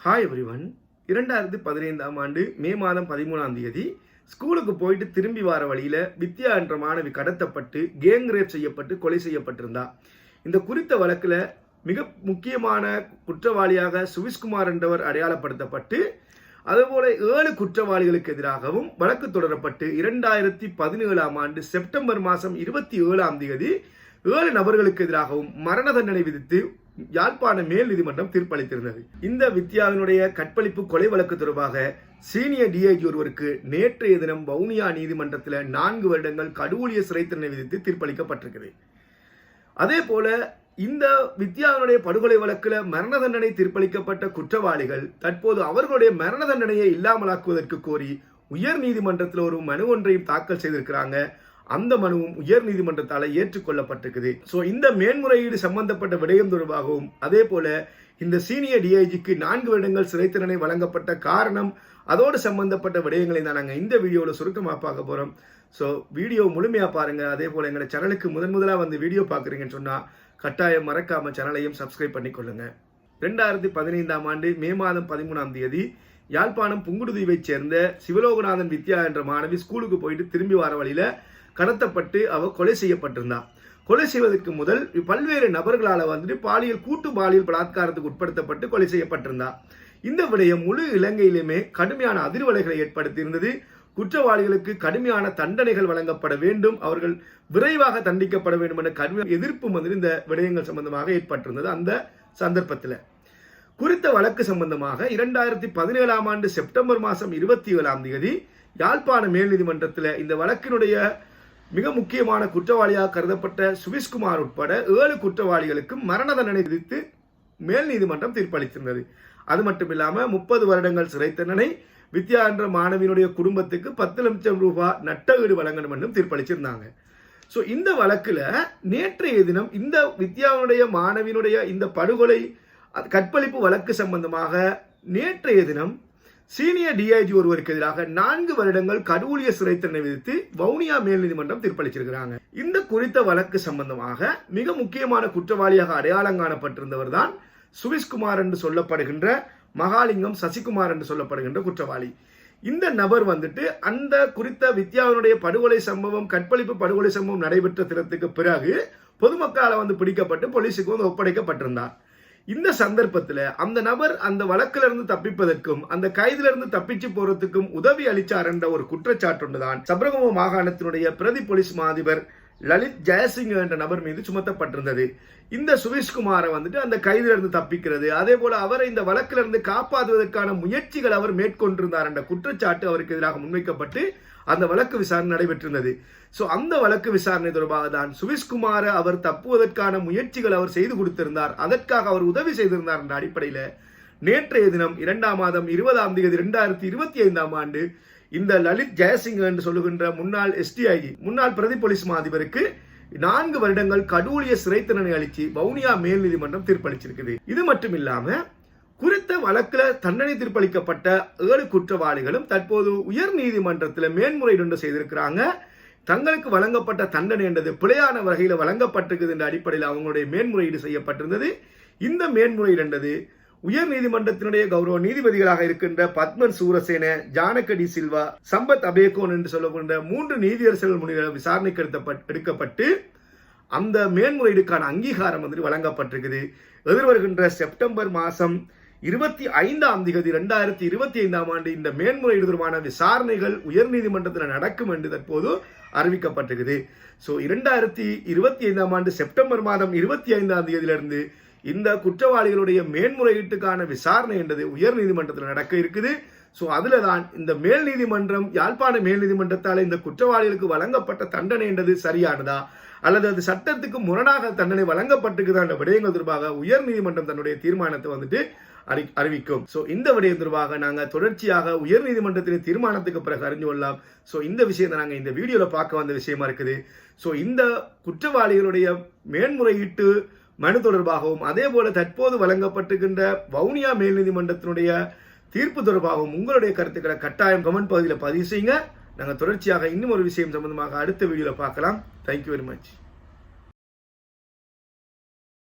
Hi everyone இரண்டாயிரத்தி பதினைந்தாம் ஆண்டு மே மாதம் பதிமூணாம் தேதி ஸ்கூலுக்கு போயிட்டு திரும்பி வர வழியில் வித்யா என்ற மாணவி கடத்தப்பட்டு கேங் ரேப் செய்யப்பட்டு கொலை செய்யப்பட்டிருந்தா. இந்த குறித்த வழக்கில் மிக முக்கியமான குற்றவாளியாக சுவிஷ்குமார் என்றவர் அடையாளப்படுத்தப்பட்டு அதுபோல ஏழு குற்றவாளிகளுக்கு எதிராகவும் வழக்கு தொடரப்பட்டு இரண்டாயிரத்தி பதினேழாம் ஆண்டு செப்டம்பர் மாதம் இருபத்தி ஏழாம் தேதி ஏழு நபர்களுக்கு எதிராகவும் மரண தண்டனை விதித்து யாழ்ப்பாண மேல் நீதிமன்றம் தீர்ப்பளித்திருந்தது. இந்த வித்யாவினுடைய கற்பழிப்பு கொலை வழக்கு தொடர்பாக சீனியர் டிஐஜி ஒருவருக்கு நேற்றைய தினம் வவுனியா நீதிமன்றத்தில் நான்கு வருடங்கள் கடூழிய சிறை தண்டனை விதித்து தீர்ப்பளிக்கப்பட்டிருக்கிறது அதே போல இந்த வித்யாவினுடைய படுகொலை வழக்கில் மரண தண்டனை தீர்ப்பளிக்கப்பட்ட குற்றவாளிகள் தற்போது அவர்களுடைய மரண தண்டனையை இல்லாமலாக்குவதற்கு கோரி உயர் நீதிமன்றத்தில் ஒரு மனு ஒன்றையும் தாக்கல் செய்திருக்கிறாங்க. அந்த மனுவும் உயர் நீதிமன்றத்தால் ஏற்றுக்கொள்ளப்பட்டிருக்குது. ஸோ இந்த மேன்முறையீடு சம்பந்தப்பட்ட விடயம் தொடர்பாகவும் அதே போல இந்த சீனியர் டிஐஜிக்கு நான்கு வருடங்கள் சிறை தண்டனை வழங்கப்பட்ட காரணம் அதோடு சம்பந்தப்பட்ட விடயங்களை தான் நாங்கள் இந்த வீடியோவில் சுருக்கமாக பார்க்க போகிறோம் ஸோ வீடியோ முழுமையாக பாருங்கள் அதே போல் எங்களோட சேனலுக்கு முதன் முதலாக வந்து வீடியோ பார்க்குறீங்கன்னு சொன்னால் கட்டாயம் மறக்காமல் சேனலையும் சப்ஸ்கிரைப் பண்ணிக்கொள்ளுங்க. ரெண்டாயிரத்தி பதினைந்தாம் ஆண்டு மே மாதம் பதிமூணாம் தேதி யாழ்ப்பாணம் புங்குடுதீவைச் சேர்ந்த சிவலோகநாதன் வித்யா என்ற மாணவி ஸ்கூலுக்கு போயிட்டு திரும்பி வர வழியில் கடத்தப்பட்டு அவ கொலை செய்யப்பட்டிருந்தா. கொலை செய்வதற்கு முதல் பல்வேறு நபர்களால் வந்துட்டு பாலியல் கூட்டு பாலியல் பலாத்காரத்துக்கு உட்படுத்தப்பட்டு கொலை செய்யப்பட்டிருந்தா. இந்த விடயம் முழு இலங்கையிலுமே கடுமையான அதிர்வலைகளை ஏற்படுத்தியிருந்தது. குற்றவாளிகளுக்கு கடுமையான தண்டனைகள் வழங்கப்பட வேண்டும் அவர்கள் விரைவாக தண்டிக்கப்பட வேண்டும் என கடுமையான எதிர்ப்பு வந்து இந்த விடயங்கள் சம்பந்தமாக ஏற்பட்டிருந்தது அந்த சந்தர்ப்பத்தில். குறித்த வழக்கு சம்பந்தமாக இரண்டாயிரத்தி பதினேழாம் ஆண்டு செப்டம்பர் மாதம் இருபத்தி ஏழாம் தேதி யாழ்ப்பாண மேல் நீதிமன்றத்தில் இந்த வழக்கினுடைய மிக முக்கியமான குற்றவாளியாக கருதப்பட்ட சுவிஷ்குமார் உட்பட ஏழு குற்றவாளிகளுக்கு மரண தண்டனை விதித்து மேல் நீதிமன்றம் தீர்ப்பளித்திருந்தது. அது மட்டும் இல்லாமல் முப்பது வருடங்கள் சிறை தண்டனை வித்யா என்ற மாணவியினுடைய குடும்பத்துக்கு பத்து லட்சம் ரூபாய் வீடு வழங்கணும் என்றும் தீர்ப்பளிச்சிருந்தாங்க. ஸோ இந்த வழக்கில் நேற்றைய தினம் இந்த வித்யாவுடைய மாணவியினுடைய இந்த படுகொலை கற்பழிப்பு வழக்கு சம்பந்தமாக நேற்றைய தினம் சீனியர் டிஐஜி ஒருவருக்கு எதிராக நான்கு வருடங்கள் கடூழிய சிறை தண்டனை விதித்து வவுனியா மேல் நீதிமன்றம் தீர்ப்பளிச்சிருக்கிறாங்க. இந்த குறித்த வழக்கு சம்பந்தமாக மிக முக்கியமான குற்றவாளியாக அடையாளம் காணப்பட்டிருந்தவர் தான் சுவிஸ்குமார் என்று சொல்லப்படுகின்ற மகாலிங்கம் சசிகுமார் என்று சொல்லப்படுகின்ற குற்றவாளி. இந்த நபர் வந்துட்டு அந்த குறித்த வித்யாவினுடைய படுகொலை சம்பவம் கற்பழிப்பு படுகொலை சம்பவம் நடைபெற்ற தினத்துக்கு பிறகு பொதுமக்களால் வந்து பிடிக்கப்பட்டு போலீஸுக்கு வந்து ஒப்படைக்கப்பட்டிருந்தார். இந்த சந்தர்ப்பத்தில் அந்த நபர் அந்த வழக்குல இருந்து தப்பிப்பதற்கும் அந்த கைதுல இருந்து தப்பிச்சு போறதுக்கும் உதவி அளிச்சார் என்ற ஒரு குற்றச்சாட்டு தான் சபரகம மாகாணத்தினுடைய பிரதி போலீஸ் மாதிபர் லலித் ஜெயசிங் என்ற நபர் மீது சுமத்தப்பட்டிருந்தது. இந்த சுரேஷ்குமாரை வந்துட்டு அந்த கைதிலிருந்து தப்பிக்கிறது. அதே போல அவரை இந்த வழக்கிலிருந்து காப்பாற்றுவதற்கான முயற்சிகள் அவர் மேற்கொண்டிருந்தார் என்ற குற்றச்சாட்டு அவருக்கு எதிராக முன்வைக்கப்பட்டு அந்த வழக்கு விசாரணை நடைபெற்றிருந்தது. ஸோ அந்த வழக்கு விசாரணை தொடர்பாக தான் சுவிஷ்குமாரை அவர் தப்புவதற்கான முயற்சிகள் அவர் செய்து கொடுத்திருந்தார். அதற்காக அவர் உதவி செய்திருந்தார் என்ற அடிப்படையில் நேற்றைய தினம் இரண்டாம் மாதம் இருபதாம் தேதி இரண்டாயிரத்தி இருபத்தி ஐந்தாம் ஆண்டு இந்த லலித் ஜெயசிங் என்று சொல்லுகின்ற முன்னாள் எஸ்டிஐ முன்னாள் பிரதி போலீஸ் மாதிபருக்கு நான்கு வருடங்கள் கடூழிய சிறை தண்டனை அளித்து வவுனியா மேல் நீதிமன்றம் தீர்ப்பளிச்சிருக்குது இது மட்டும் இல்லாம குறித்த வழக்கில் தண்டனை தீர்ப்பளிக்கப்பட்ட ஏழு குற்றவாளிகளும் தற்போது உயர் நீதிமன்றத்தில் மேன்முறையீடு ஒன்று செய்திருக்கிறாங்க. தங்களுக்கு வழங்கப்பட்ட தண்டனை என்றது பிழையான வகையில் வழங்கப்பட்டிருக்குது என்ற அடிப்படையில் அவங்களுடைய மேன்முறையீடு செய்யப்பட்டிருந்தது. இந்த மேன்முறையீடு என்றது உயர் நீதிமன்றத்தினுடைய கௌரவ நீதிபதிகளாக இருக்கின்ற பத்மன் சூரசேன ஜானகடி சில்வா சம்பத் அபேகோன் என்று சொல்லப்படுகின்ற மூன்று நீதியரசர்கள் முன்னிலை விசாரணைக்கு எடுக்கப்பட்டு அந்த மேன்முறையீடுக்கான அங்கீகாரம் வந்து வழங்கப்பட்டிருக்குது. எதிர்வருகின்ற செப்டம்பர் மாதம் இருபத்தி ஐந்தாம் திகதி ரெண்டாயிரத்தி இருபத்தி ஐந்தாம் ஆண்டு இந்த மேன்முறையீடு தொடர்பான விசாரணைகள் உயர்நீதிமன்றத்தில் நடக்கும் என்று தற்போது அறிவிக்கப்பட்டிருக்குது. ஸோ இரண்டாயிரத்தி இருபத்தி ஐந்தாம் ஆண்டு செப்டம்பர் மாதம் இருபத்தி ஐந்தாம் தேதியிலிருந்து இந்த குற்றவாளிகளுடைய மேன்முறையீட்டுக்கான விசாரணை என்றது உயர் நீதிமன்றத்தில் நடக்க இருக்குது. ஸோ அதில் தான் இந்த மேல் நீதிமன்றம் யாழ்ப்பாண மேல் நீதிமன்றத்தால் இந்த குற்றவாளிகளுக்கு வழங்கப்பட்ட தண்டனை என்றது சரியானதா? அல்லது அது சட்டத்துக்கு முரணாக தண்டனை வழங்கப்பட்டிருக்குதா என்ற விடயங்கள் தொடர்பாக உயர் நீதிமன்றம் தன்னுடைய தீர்மானத்தை வந்துட்டு அறி அறிவிக்கும். ஸோ இந்த விடயம் தொடர்பாக நாங்கள் தொடர்ச்சியாக உயர் நீதிமன்றத்தின் தீர்மானத்துக்கு பிறகு அறிஞ்சு கொள்ளலாம். ஸோ இந்த விஷயத்தை நாங்கள் இந்த வீடியோவில் பார்க்க வந்த விஷயமா இருக்குது. ஸோ இந்த குற்றவாளிகளுடைய மேன்முறையீட்டு மனு தொடர்பாகவும் அதே போல தற்போது வழங்கப்பட்டுகின்ற வவுனியா மேல் நீதிமன்றத்தினுடைய தீர்ப்பு தொடர்பாகவும் உங்களுடைய கருத்துக்களை கட்டாயம் கமெண்ட் பகுதியில் பதிவு செய்யுங்க. நாங்கள் தொடர்ச்சியாக இன்னும் ஒரு விஷயம் சம்பந்தமாக அடுத்த வீடியோவில் பார்க்கலாம். Thank you very much